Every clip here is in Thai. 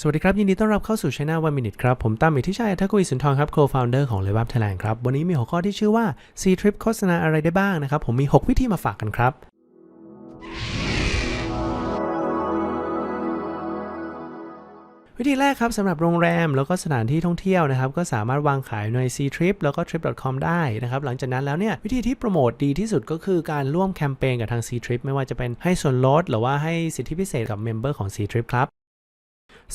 สวัสดีครับ ยินดีต้อนรับเข้าสู่ช anel One Minute ครับ ผมตั้มอิทธิชัยทักกุยสุนทรครับ co-founder ของ l e v e Up Thailand ครับ วันนี้มีหัวข้อที่ชื่อว่า C Trip โฆษณาอะไรได้บ้างนะครับ ผมมี 6 วิธีมาฝากกันครับ วิธีแรกครับสำหรับโรงแรมแล้วก็สถานที่ท่องเที่ยวนะครับ ก็สามารถวางขายใน C Trip แล้วก็ Trip.com ได้นะครับ หลังจากนั้นแล้วเนี่ยวิธีที่โปรโมทดีที่สุดก็คือการร่วมแคมเปญกับทาง C Trip ไม่ว่าจะเป็นให้ส่วนลดหรือว่าให้สิทธิพิเศษกับเมมเบอร์ของ C Trip ครับ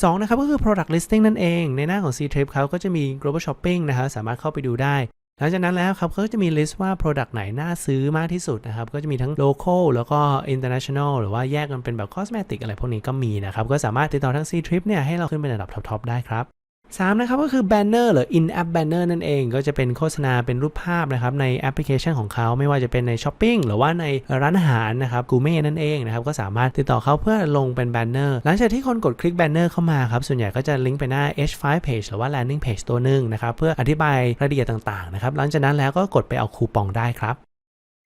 2นะครับก็คือ product listing นั่นเอง ในหน้าของ C Trip เขาก็จะมี global shopping นะครับสามารถเข้าไปดูได้ หลังจากนั้นแล้วครับเขาก็จะมี list ว่า product ไหนน่าซื้อมากที่สุดนะครับ ก็จะมีทั้ง local แล้วก็ international หรือว่าแยกกันเป็นแบบ cosmetic อะไรพวกนี้ก็มีนะครับ ก็สามารถติดต่อทั้ง C Trip เนี่ยให้เราขึ้นเป็นอันดับท็อปๆได้ครับ 3นะครับก็คือ banner หรือ in app banner นั่นเองก็จะเป็นโฆษณาเป็นรูปภาพนะครับในแอปพลิเคชันของเขาไม่ว่าจะเป็นในช้อปปิ้งหรือว่าในร้านอาหารนะครับกูเม่นั่นเองนะครับก็สามารถติดต่อเขาเพื่อลงเป็น banner หลังจากที่คนกดคลิก banner เข้ามาครับส่วนใหญ่ก็จะลิงก์ไปหน้า H5 page หรือว่า landing page ตัวหนึ่งนะครับเพื่ออธิบายรายละเอียดต่างๆนะครับหลังจากนั้นแล้วก็กดไปเอาคูปองได้ครับ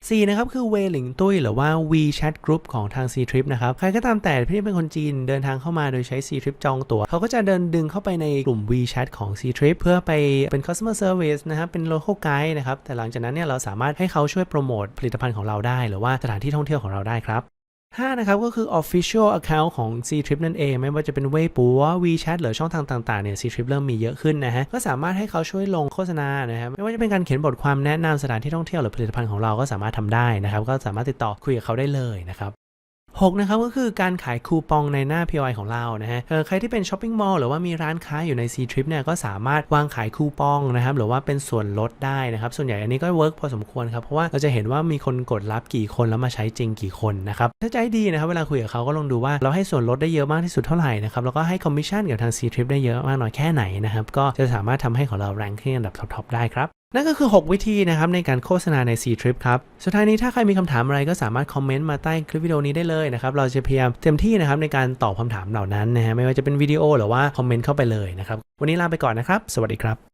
4นะครับคือเวหลิงตุ้ยหรือว่า WeChat Group ของทาง C Trip นะครับ ใครก็ตามแต่ที่เป็นคนจีนเดินทางเข้ามาโดยใช้ C Trip จองตั๋วเขาก็จะเดินดึงเข้าไปในกลุ่ม WeChat ของ C Trip เพื่อไปเป็น customer service นะครับเป็น local guide นะครับ แต่หลังจากนั้นเนี่ยเราสามารถให้เขาช่วยโปรโมทผลิตภัณฑ์ของเราได้ หรือว่าสถานที่ท่องเที่ยวของเราได้ครับ 5 นะครับ ก็คือ official account ของ C Trip นั่นเอง ไม่ว่าจะเป็นเว่ยปัว WeChat หรือช่องทางต่างๆเนี่ย C Trip เริ่มมีเยอะขึ้นนะฮะ ก็สามารถให้เขาช่วยลงโฆษณานะครับ ไม่ว่าจะเป็นการเขียนบทความแนะนำสถานที่ท่องเที่ยวหรือผลิตภัณฑ์ของเราก็สามารถทำได้นะครับ ก็สามารถติดต่อคุยกับเขาได้เลยนะครับ 6นะครับก็คือการขายคูปองในหน้า POI ของเรานะฮะใครที่เป็นช้อปปิ้งมอลล์หรือว่ามีร้านค้าอยู่ใน C Trip เนี่ยก็สามารถวางขายคูปองนะครับหรือว่าเป็นส่วนลดได้นะครับส่วนใหญ่อันนี้ก็เวิร์กพอสมควรครับเพราะว่าเราจะเห็นว่ามีคนกดรับกี่คนแล้วมาใช้จริงกี่คนนะครับถ้าให้ดีนะครับเวลาคุยกับเขาก็ลองดูว่าเราให้ส่วนลดได้เยอะมากที่สุดเท่าไหร่นะครับแล้วก็ให้คอมมิชชั่นกับทาง C Trip ได้เยอะมากน้อยแค่ไหนนะครับก็จะสามารถทำให้ของเราแรงขึ้นอันดับท็อปๆได้ครับ นั่นก็คือ 6 วิธีนะครับในการโฆษณาใน C Trip ครับสุดท้ายนี้ถ้าใครมีคำถามอะไรก็สามารถคอมเมนต์มาใต้คลิปวิดีโอนี้ได้เลยนะครับเราจะพยายามเต็มที่นะครับในการตอบคำถามเหล่านั้นนะฮะไม่ว่าจะเป็นวิดีโอหรือว่าคอมเมนต์เข้าไปเลยนะครับวันนี้ลาไปก่อนนะครับ สวัสดีครับ